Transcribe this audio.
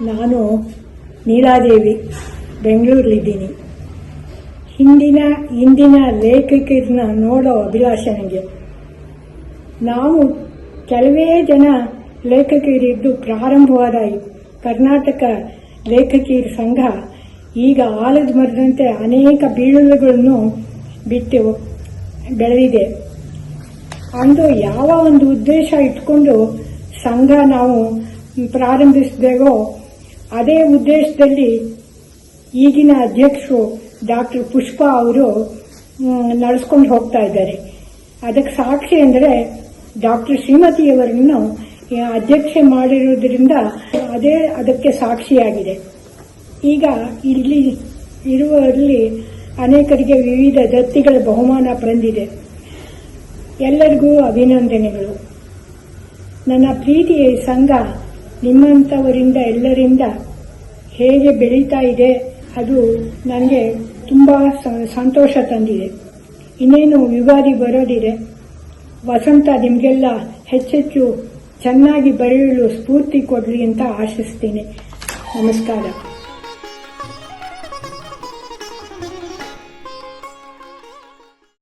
ನಾನು ನೀಲಾದೇವಿ, ಬೆಂಗಳೂರಲ್ಲಿದ್ದೀನಿ. ಹಿಂದಿನ ಹಿಂದಿನ ಲೇಖಕರನ್ನ ನೋಡೋ ಅಭಿಲಾಷ ನನಗೆ ನಾವು ಕೆಲವೇ ಜನ ಲೇಖಕರಿದ್ದು ಪ್ರಾರಂಭವಾದ ಕರ್ನಾಟಕ ಲೇಖಕಿಯರ ಸಂಘ ಈಗ ಆಲದ ಮರದಂತೆ ಅನೇಕ ಬೀಳುಗಳನ್ನು ಬಿಟ್ಟು ಬೆಳೆದಿದೆ. ಅಂದು ಯಾವ ಒಂದು ಉದ್ದೇಶ ಇಟ್ಕೊಂಡು ಸಂಘ ನಾವು ಪ್ರಾರಂಭಿಸಿದೆವೋ ಅದೇ ಉದ್ದೇಶದಲ್ಲಿ ಈಗಿನ ಅಧ್ಯಕ್ಷರು ಡಾಕ್ಟರ್ ಪುಷ್ಪ ಅವರು ನಡೆಸ್ಕೊಂಡು ಹೋಗ್ತಾ ಇದ್ದಾರೆ. ಅದಕ್ಕೆ ಸಾಕ್ಷಿ ಅಂದರೆ ಡಾಕ್ಟರ್ ಶ್ರೀಮತಿಯವರನ್ನು ಅಧ್ಯಕ್ಷೆ ಮಾಡಿರುವುದರಿಂದ ಅದೇ ಅದಕ್ಕೆ ಸಾಕ್ಷಿಯಾಗಿದೆ. ಈಗ ಇಲ್ಲಿ ಇರುವಲ್ಲಿ ಅನೇಕರಿಗೆ ವಿವಿಧ ದತ್ತಿಗಳ ಬಹುಮಾನ ಬಂದಿದೆ. ಎಲ್ಲರಿಗೂ ಅಭಿನಂದನೆಗಳು. ನನ್ನ ಪ್ರೀತಿಯ ಸಂಘ ನಿಮ್ಮಂಥವರಿಂದ ಎಲ್ಲರಿಂದ ಹೇಗೆ ಬೆಳೀತಾ ಇದೆ, ಅದು ನನಗೆ ತುಂಬ ಸಂತೋಷ ತಂದಿದೆ. ಇನ್ನೇನು ಯುಗಾದಿ ಬರೋದಿದೆ. ವಸಂತ ನಿಮಗೆಲ್ಲ ಹೆಚ್ಚೆಚ್ಚು ಚೆನ್ನಾಗಿ ಬರೆಯಲು ಸ್ಫೂರ್ತಿ ಕೊಡಲಿ ಅಂತ ಆಶಿಸ್ತೀನಿ. ನಮಸ್ಕಾರ.